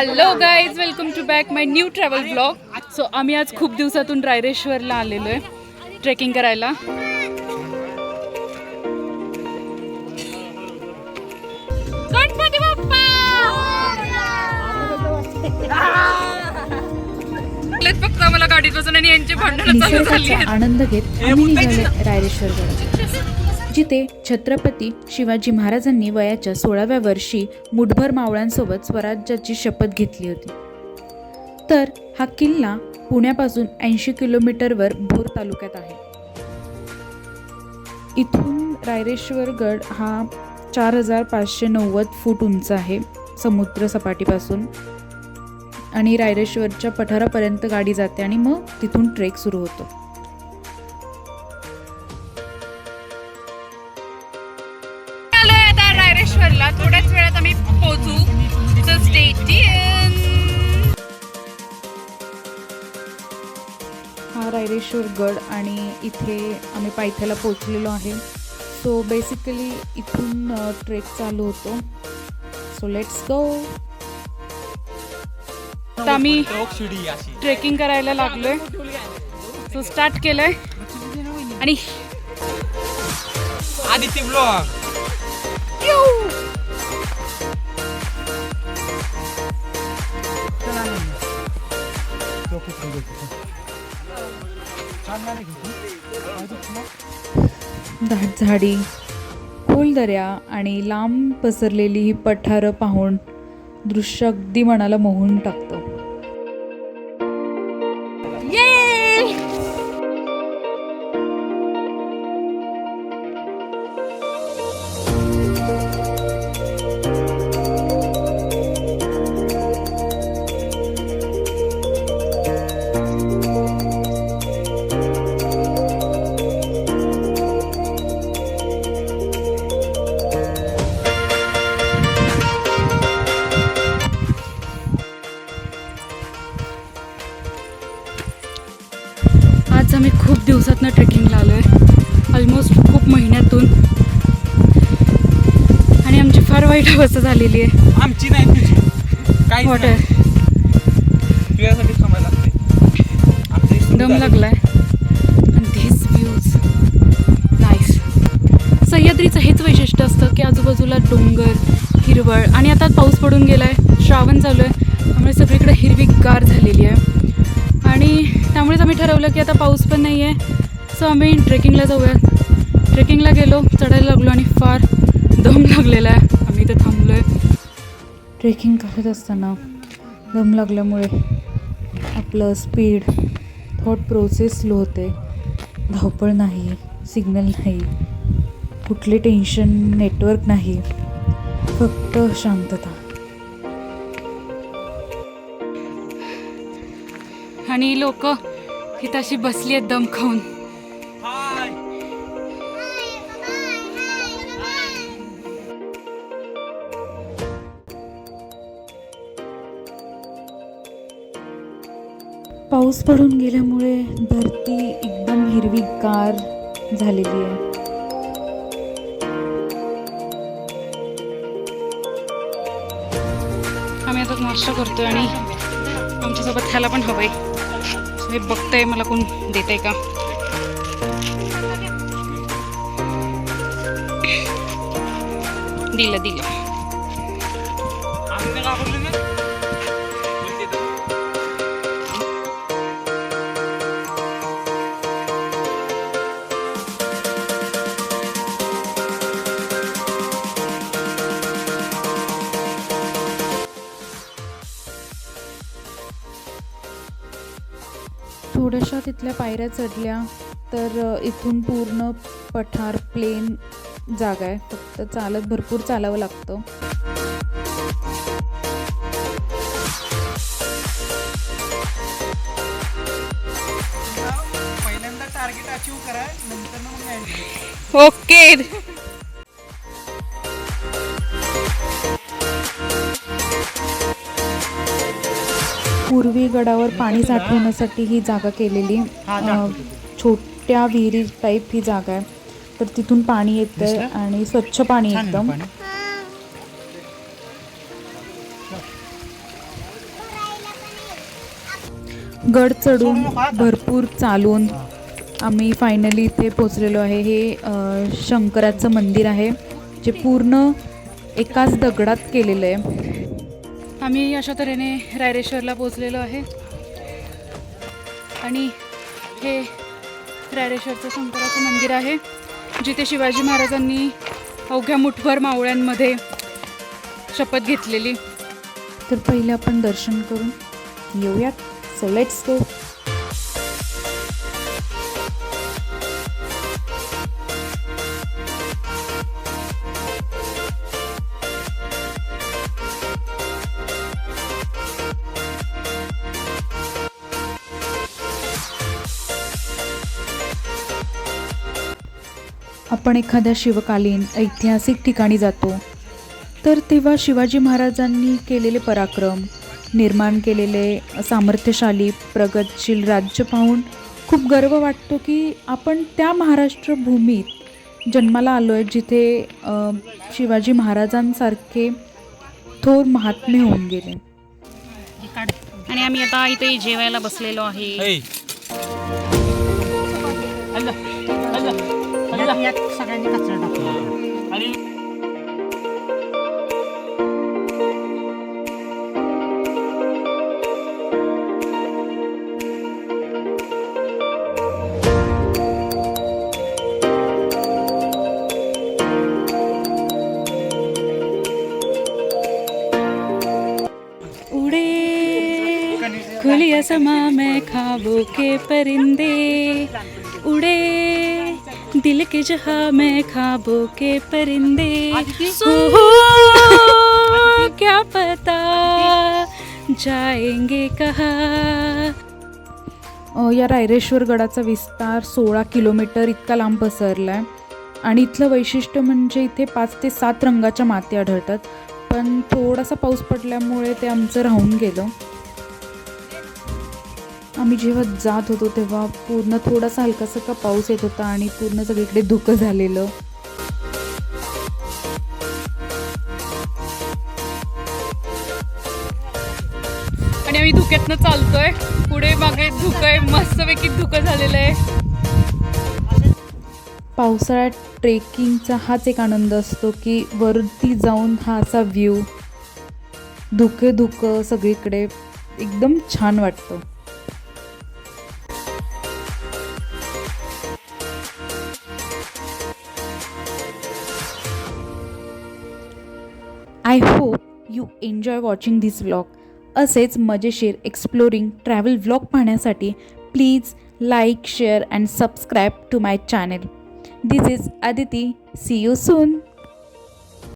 Hello guys welcome to back my new travel blog. So आम्ही आज खूप दिवसातून रायरेश्वरला आलेलो आहे ट्रेकिंग करायला. गणपती फक्त आम्हाला गाडीत बसून आणि यांची भांडणं आनंद घेत आम्ही निघाले रायरेश्वरकडे जिथे छत्रपती शिवाजी महाराजांनी वयाच्या सोळाव्या वर्षी मुठभर मावळ्यांसोबत स्वराज्याची शपथ घेतली होती. तर हा किल्ला पुण्यापासून ऐंशी किलोमीटरवर भोर तालुक्यात आहे. इथून रायरेश्वरगड हा चार हजार पाचशे नव्वद फूट उंच आहे समुद्र सपाटीपासून. आणि रायरेश्वरच्या पठारापर्यंत गाडी जाते आणि मग तिथून ट्रेक सुरू होतो. रायरेश्वर गड आणि इथे आम्ही पायथ्याला पोचलेलो आहे. सो बेसिकली इथून ट्रेक चालू होतो. सो लेट्स गो आता आम्ही ट्रेकिंग करायला लागलोय. सो स्टार्ट केलंय. आणि आदित्य ब्लॉग दाट झाडी खोल दऱ्या आणि लांब पसरलेली ही पठारं पाहून दृश्य अगदी मनाला मोहून टाकतं. आज आम्ही खूप दिवसातनं ट्रेकिंगला आलोय. ऑलमोस्ट खूप महिन्यातून. आणि आमची फार वाईट अवस्था झालेली आहे. आमची नाही तुझी. काही वॉटर तुझ्यासाठी थांबायला लागते दम. लागलाय. आणि धिस व्ह्यूज नाईस सह्याद्रीचं हेच वैशिष्ट्य असतं की आजूबाजूला डोंगर हिरवळ. आणि आता पाऊस पडून गेलाय. श्रावण चालू आहे. त्यामुळे सगळीकडे हिरवीगार झालेली आहे. आणि त्यामुळेच आम्ही ठरवलं की आता पाऊस पण नाही आहे सो आम्ही ट्रेकिंगला जाऊया ट्रेकिंगला गेलो चढायला लागलो आणि फार दम लागलेला आहे. आम्ही इथे थांबलो आहे ट्रेकिंग करत असताना दम लागल्यामुळे आपलं स्पीड थॉट प्रोसेस स्लो होते. धावपळ नाही सिग्नल नाही कुठले टेन्शन नेटवर्क नाही. फक्त शांतता. आणि लोक इथं अशी बसली आहेत दम खाऊन. पाऊस पडून गेल्यामुळे धरती एकदम हिरवीगार झालेली आहे आम्ही आता नाश्ता करतोय आणि आमच्यासोबत ह्याला पण हवंय हे बघतंय मला कोण देत आहे का? दिलं दिलं. थोड्याशा तिथल्या पायऱ्या चढल्या तर इथून पूर्ण पठार प्लेन जागा आहे. फक्त चालत भरपूर चालावं लागतं. पहिल्यांदा टार्गेट अचीव करा नंतर ओके. पूर्वी गडावर पाणी साठवण्यासाठी ही जागा केलेली. छोट्या विहिरी टाईप ही जागा आहे. तर तिथून पाणी येतं आणि स्वच्छ पाणी एकदम. गड चढून भरपूर चालून आम्ही फायनली इथे पोचलेलो आहे. हे शंकराचं मंदिर आहे जे पूर्ण एकाच दगडात केलेलं आहे. आम्ही अशा तऱ्हेने रायरेश्वरला पोचलेलो आहे. आणि हे रायरेश्वरचं शंकराचं मंदिर आहे जिथे शिवाजी महाराजांनी अवघ्या मुठभर मावळ्यांमध्ये शपथ घेतलेली. तर पहिले आपण दर्शन करून येऊयात. सो लेट्स गो आपण एखाद्या शिवकालीन ऐतिहासिक ठिकाणी जातो तर तेव्हा शिवाजी महाराजांनी केलेले पराक्रम निर्माण केलेले सामर्थ्यशाली प्रगतशील राज्य पाहून खूप गर्व वाटतो की आपण त्या महाराष्ट्र भूमीत जन्माला आलो आहे जिथे शिवाजी महाराजांसारखे थोर महात्मे होऊन गेले. आणि आम्ही आता इथे जेवायला बसलेलो आहे. यात सगळ्यांनी कचरा टाकला उड़े खुली असमा में खाबों के परिंदे। उड़े दिल के जहां में खाबों के परिंदे। क्या पता जाएंगे कहाँ? या रायरेश्वर गडाचा विस्तार सोळा किलोमीटर इतका लांब पसरला आहे आणि इथलं वैशिष्ट्य म्हणजे इथे पाच ते सात रंगाच्या माती आढळतात. पण थोडासा पाऊस पडल्यामुळे ते आमचं राहून गेलं. आम्ही जेव्हा जात होतो तेव्हा पूर्ण थोडासा हलकासा का पाऊस येत होता आणि पूर्ण सगळीकडे धुकं झालेलं. आणि आम्ही धुक्यातनं चालतोय. पुढे मागे धुकं आहे मस्तपैकी धुकं झालेलं आहे पावसाळ्यात ट्रेकिंगचा हाच एक आनंद असतो की वरती जाऊन हा असा व्ह्यू धुके धुकं सगळीकडे एकदम छान वाटतं. I hope you enjoy watching this vlog. असेच मजेशीर एक्सप्लोरिंग ट्रॅव्हल व्लॉग पाहण्यासाठी please like share and subscribe to my channel. This is Aditi see you soon